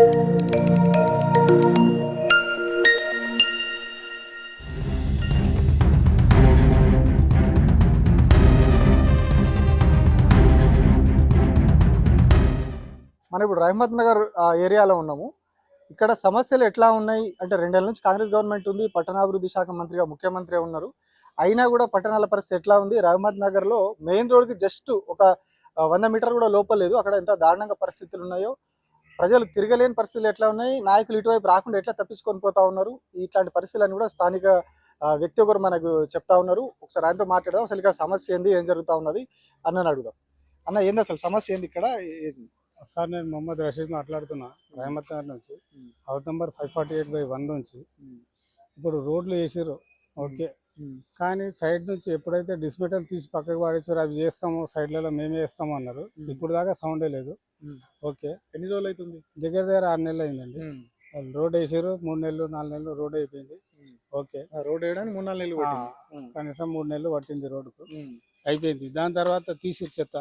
మనం ఇప్పుడు రహమత్ నగర్ ఏరియాలో ఉన్నాము. ఇక్కడ సమస్యలు ఎట్లా ఉన్నాయి? అంటే రెండేళ్ళ నుంచి కాంగ్రెస్ గవర్నమెంట్ ఉంది పట్టణాభివృద్ధి శాఖ మంత్రిగా ముఖ్యమంత్రి ఉన్నారు. అయినా కూడా పట్టణాల పరిస్థితి ఎట్లా ఉంది? రహమత్ నగర్లో మెయిన్ రోడ్కి జస్ట్ ఒక వంద మీటర్ కూడా లోపల లేదు అక్కడ ఎంత దారుణంగా పరిస్థితులు ఉన్నాయో ప్రజలు తిరగలేని పరిస్థితులు ఎట్లా ఉన్నాయి? నాయకులు ఇటువైపు రాకుండా ఎట్లా తప్పించుకొని పోతా ఉన్నారు? ఇట్లాంటి పరిస్థితులను కూడా స్థానిక వ్యక్తి ఒకరు మనకు చెప్తా ఉన్నారు. ఒకసారి ఆయనతో మాట్లాడదాం. అసలు ఇక్కడ సమస్య ఏంది? ఏం జరుగుతా ఉన్నది? అన్నని అడుగుదాం. అన్న ఏంది అసలు సమస్య ఏంది ఇక్కడ? సార్ నేను మొహమ్మద్ రషీద్ మాట్లాడుతున్నా. రహమత్ నగర్ నుంచి. House number five forty eight by one నుంచి. ఇప్పుడు రోడ్లు వేసారు ఓకే. కానీ సైడ్ నుంచి ఎప్పుడైతే డిస్మెటల్ తీసి పక్కకు పాడేసారో అవి చేస్తాము సైడ్లలో మేమే వేస్తాము అన్నారు. ఇప్పుడు దాకా సౌండే లేదు. ఓకే. ఎన్ని రోజులు అవుతుంది దగ్గర దగ్గర ఆరు నెలలు అయిందండి. రోడ్ వేసారు మూడు నెలలు నాలుగు నెలలు రోడ్ అయిపోయింది. ఓకే. రోడ్ వేయడానికి మూడు నాలుగు నెలలు. కనీసం మూడు నెలలు పట్టింది రోడ్డుకు. అయిపోయింది. దాని తర్వాత తీసి చెత్త.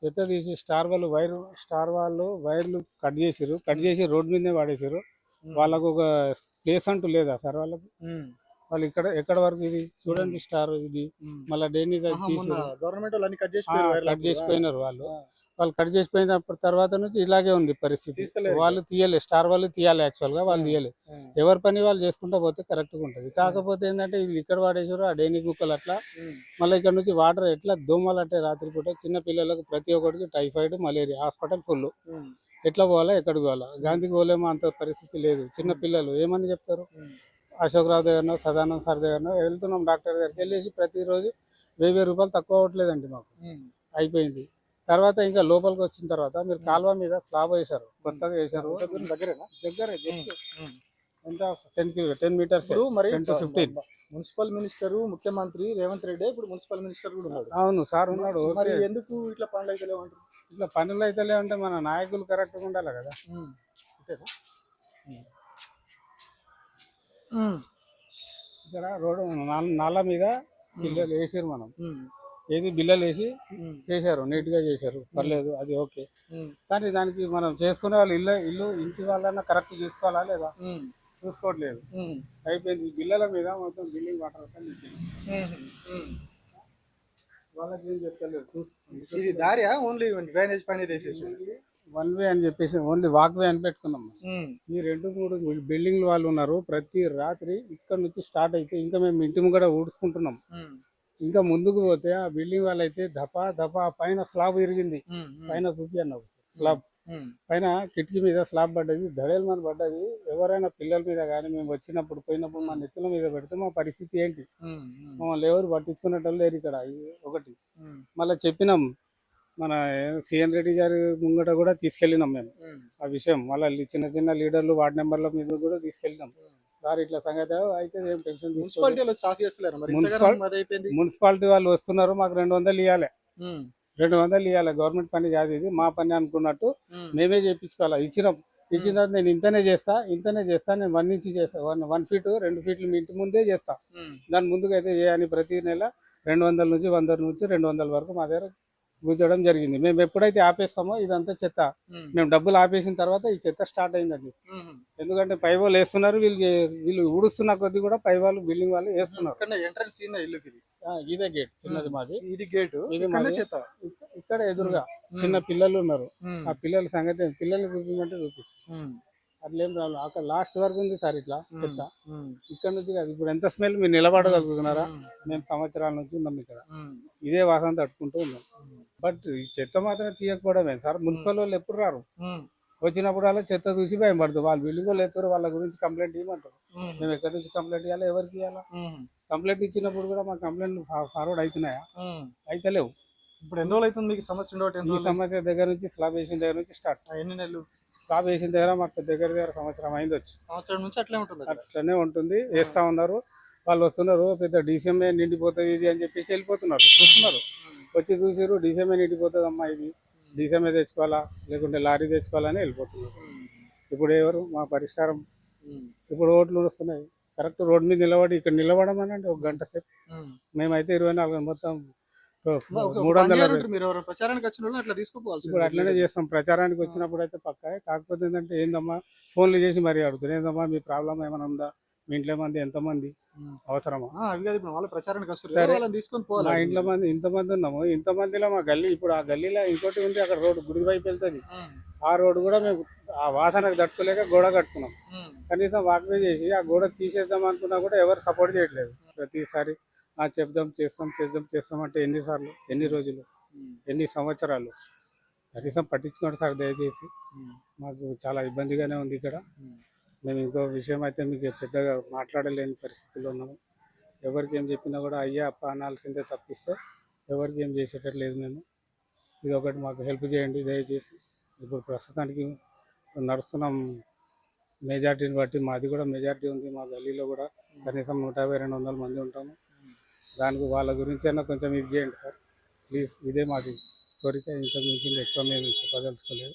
చెత్త తీసి స్టార్ వాళ్ళు వైర్ స్టార్ వాళ్ళు వైర్లు కట్ చేసిర్రు కట్ చేసి రోడ్ మీదనే వాడేసారు. వాళ్ళకు ఒక ప్లేస్ అంటూ లేదా సార్ వాళ్ళకు. వాళ్ళు ఇక్కడ ఎక్కడ వరకు ఇది? చూడండి స్టార్ ఇది. మళ్ళీ తీసి గవర్నమెంట్ కట్ కట్ చేసిపోయినారు వాళ్ళు. వాళ్ళు కట్ చేసిపోయినప్పటి తర్వాత నుంచి ఇలాగే ఉంది పరిస్థితి. వాళ్ళు తీయలే స్టార్ వాళ్ళు తీయాలి యాక్చువల్గా వాళ్ళు తీయలే. ఉమ్. ఎవరి పని వాళ్ళు చేసుకుంటా పోతే కరెక్ట్గా ఉంటది. కాకపోతే ఏంటంటే వీళ్ళు ఇక్కడ వాడేసారు ఆ డైనింగ్ కుక్కలు అట్లా. మళ్ళీ ఇక్కడ నుంచి వాటర్ ఎట్లా దోమలు అంటే రాత్రిపూట చిన్న పిల్లలకు ప్రతి ఒక్కరికి టైఫాయిడ్ మలేరియా హాస్పిటల్ ఫుల్. ఎట్లా పోవాలా ఎక్కడికి పోవాలా? గాంధీకి పోలేమో అంత పరిస్థితి లేదు. చిన్న పిల్లలు ఏమని చెప్తారు? ఉమ్. అశోక్ రావు దగ్గరనో సదానంద్ సార్ దగ్గరనో వెళ్తున్నాం డాక్టర్ దగ్గరికి వెళ్ళేసి ప్రతిరోజు వెయ్యి వెయ్యి రూపాయలు తక్కువ అవ్వట్లేదండి మాకు. అయిపోయింది తర్వాత ఇంకా లోపలికి వచ్చిన తర్వాత మీరు కాలువ మీద స్లాబ్ వేశారు కొత్తగా వేశారు దగ్గరేనా దగ్గర జస్ట్. ఎంత టెన్ కిలో టెన్ మీటర్స్ మరి 10 to 15. మున్సిపల్ మినిస్టర్ ముఖ్యమంత్రి రేవంత్ రెడ్డి ఇప్పుడు మున్సిపల్ మినిస్టర్ కూడా ఉన్నాడు అవును సార్ ఉన్నాడు మరి. ఎందుకు ఇట్లా పనులు అయితే లేవంటారు ఇట్లా పనులు అయితే అంటే మన నాయకులు కరెక్ట్గా ఉండాలి కదా. అంతేనా? ఇక్కడ రోడ్డు నాల- నాల మీద బిల్లలు వేసారు మనం. ఏది బిల్లలు వేసి. చేశారు నీట్గా చేశారు పర్లేదు అది ఓకే. కానీ దానికి మనం చేసుకునే వాళ్ళు ఇల్లు ఇల్లు ఇంటి వాళ్ళన్నా కరెక్ట్ చూసుకోవాలా లేదా. చూసుకోవట్లేదు. అయిపోయింది. ఈ బిల్లల మీద మొత్తం బిల్డింగ్ వాటర్. వాళ్ళకి ఏం చెప్తలేదు చూసుకోండి ఇది దారియా? ఓన్లీ డ్రైనేజ్ పైన వేసేసి వన్ వే అని చెప్పేసి ఓన్లీ వాక్ వే అని పెట్టుకున్నాం. ఈ రెండు మూడు బిల్డింగ్లు వాళ్ళు ఉన్నారు ప్రతి రాత్రి ఇక్కడ నుంచి స్టార్ట్ అయితే ఇంకా మేము ఇంటి ముంగడ ఊడ్చుకుంటున్నాం. ఇంకా ముందుకు పోతే ఆ బిల్డింగ్ వాళ్ళైతే దపా దపా పైన స్లాబ్ ఇరిగింది. పైన చూపి అన్నావు స్లాబ్. పైన కిటికీ మీద స్లాబ్ పడ్డది దడేల మీద పడ్డది ఎవరైనా పిల్లల మీద కానీ మేము వచ్చినప్పుడు పోయినప్పుడు మా నెత్తుల మీద పెడితే మా పరిస్థితి ఏంటి. మమ్మల్ని ఎవరు పట్టించుకునేటోళ్ళు లేరు ఇక్కడ ఒకటి. మళ్ళీ చెప్పినాం మన సీఎన్ రెడ్డి గారి ముంగట కూడా తీసుకెళ్ళినాం మేము. ఆ విషయం. మళ్ళీ చిన్న చిన్న లీడర్లు వార్డు మెంబర్ల మీద కూడా తీసుకెళ్ళినాం. సార్ ఇట్లా సంగతి అయితే ఏం టెన్షన్ మున్సిపాలిటీ వాళ్ళు వస్తున్నారు మాకు రెండు వందలు ఇవ్వాలి. రెండు వందలు ఇవ్వాలి గవర్నమెంట్ పని కాదు ఇది మా పని అనుకున్నట్టు. మేమే చేయించుకోవాలి ఇచ్చినాం. ఇచ్చిన తర్వాత నేను ఇంతనే చేస్తా ఇంతనే చేస్తా నేను వన్ ఇంచ్ చేస్తా వన్ వన్ ఫీట్ రెండు ఫీట్లు మీ ఇంటి ముందే చేస్తా. దాని ముందుకు అయితే చేయని ప్రతి నెల రెండు వందల నుంచి వంద నుంచి రెండు వందల వరకు మా దగ్గర గుంజడం జరిగింది. మేము ఎప్పుడైతే ఆపేస్తామో ఇదంతా చెత్త. మేము. డబ్బులు ఆపేసిన తర్వాత ఈ చెత్త స్టార్ట్ అయిందండి. ఎందుకంటే పై వాళ్ళు వేస్తున్నారు వీళ్ళు వీళ్ళు ఊడుస్తున్న కొద్దీ కూడా పై వాళ్ళు బిల్డింగ్ వాళ్ళు వేస్తున్నారు. ఎంట్రన్స్ ఇది? గేట్ చిన్నది మాది. ఇది గేట్. ఇది. చెత్త? ఇక్క- ఇక్కడ ఎదురుగా చిన్న పిల్లలు ఉన్నారు. ఆ పిల్లల సంగతి పిల్లలు చూపించమంటే చూపిస్తాం. ఉమ్. అట్లేం రాదు. అక్కడ లాస్ట్ వరకు ఉంది సార్ ఇట్లా చెత్త. ఇక్కడ నుంచి కాదు ఇప్పుడు ఎంత స్మెల్ మీరు నిలబడగలుగుతున్నారా. మేము. సంవత్సరాల నుంచి ఉన్నాం ఇక్కడ. ఇదే వాసన తట్టుకుంటూ ఉన్నాం. బట్ ఈ చెత్త మాత్రం తీయకపోవడమే సార్. మున్సిపల్ వాళ్ళు ఎప్పుడు రారు. వచ్చినప్పుడు అలా చెత్త చూసి భయం పడుతుంది వాళ్ళు బిల్డింగ్ వాళ్ళు ఎత్తారు వాళ్ళ గురించి కంప్లైంట్ ఇవ్వమంటారు. మేము. ఎక్కడి నుంచి కంప్లైంట్ ఇవ్వాలి? ఎవరికి ఇవ్వాలా. కంప్లైంట్ ఇచ్చినప్పుడు కూడా మా కంప్లైంట్ ఫార్వర్డ్ అవుతున్నాయా ఉమ్. అయితే లేవు ఇప్పుడు ఎన్ని రోజులు అవుతుంది మీకు సమస్య ఉండవటి సమస్య దగ్గర నుంచి స్లాబ్ వేసిన దగ్గర నుంచి స్టార్ట్. ఎన్ని నెలలు? స్లాబ్ వేసిన దగ్గర మాకు దగ్గర దగ్గర సంవత్సరం అయింది వచ్చి. సంవత్సరం నుంచి అట్లే ఉంటుంది. అట్లనే ఉంటుంది. వేస్తా ఉన్నారు. వాళ్ళు వస్తున్నారు. పెద్ద డీసీఎంఏ నిండిపోతుంది ఇది అని చెప్పేసి వెళ్ళిపోతున్నారు. చూస్తున్నారు. వచ్చి చూసారు డీసీఎంఏ నిండిపోతుంది అమ్మా ఇది. డీసీఎంఏ తెచ్చుకోవాలా? లేకుంటే లారీ తెచ్చుకోవాలని వెళ్ళిపోతున్నారు. ఇప్పుడు ఎవరు? మా పరిష్కారం. ఇప్పుడు ఓట్లు వస్తున్నాయి కరెక్ట్ రోడ్ మీద నిలబడి ఇక్కడ నిలబడమనండి ఒక గంట సేపు. మేమైతే ఇరవై నాలుగు మొత్తం మూడు వందల మీరు ఎవరైనా ప్రచారానికి వచ్చిన వాళ్ళు అట్లా ఇప్పుడు అట్లనే చేస్తాం. ప్రచారానికి వచ్చినప్పుడు అయితే పక్కా కాకపోతే ఏంటంటే ఏందమ్మా ఫోన్లు చేసి మరీ అడుగుతారు ఏందమ్మా మీ ప్రాబ్లం ఏమైనా ఉందా? మీ ఇంట్లో మంది ఎంతమంది? అవసరమా? అవి కాదు ఇప్పుడు వాళ్ళ ప్రచారానికి వస్తారు తీసుకొని మా ఇంట్లో మంది ఇంతమంది ఉన్నాము. ఇంతమందిలో మా గల్లీ ఇప్పుడు ఆ గల్లీలో ఇంకోటి ఉంది అక్కడ రోడ్డు గుడి వైపు వెళ్తుంది. ఆ రోడ్డు కూడా మేము ఆ వాసనకు తట్టుకోలేక గోడ కట్టుకున్నాం. కనీసం వాక్వే చేసి ఆ గోడ తీసేద్దాం అనుకున్నా కూడా ఎవరు సపోర్ట్ చేయట్లేదు. ప్రతిసారి చెప్దాం చేస్తాం చేద్దాం చేస్తాం అంటే ఎన్నిసార్లు ఎన్ని రోజులు ఎన్ని సంవత్సరాలు? కనీసం పట్టించుకోండి సార్ దయచేసి. మాకు చాలా ఇబ్బందిగానే ఉంది ఇక్కడ. మేము ఇంకో విషయం అయితే మీకు పెద్దగా మాట్లాడలేని పరిస్థితిలో ఉన్నాము. ఎవరికి ఏం చెప్పినా కూడా అయ్యా అప్ప అనాల్సిందే తప్పిస్తే ఎవరికి ఏం చేసేటట్టు లేదు మేము ఇది ఒకటి మాకు హెల్ప్ చేయండి దయచేసి. ఇప్పుడు ప్రస్తుతానికి నడుస్తున్నాం మెజార్టీని బట్టి మాది కూడా మెజార్టీ ఉంది. మా గల్లీలో కూడా కనీసం నూట యాభై రెండు వందల మంది ఉంటాము. దానికి వాళ్ళ గురించి అయినా కొంచెం ఇది చేయండి సార్. ప్లీజ్ ఇదే మాది కోరిక. ఇంతకు మించింది ఎక్కువ మేము చెప్పదలుచుకోలేదు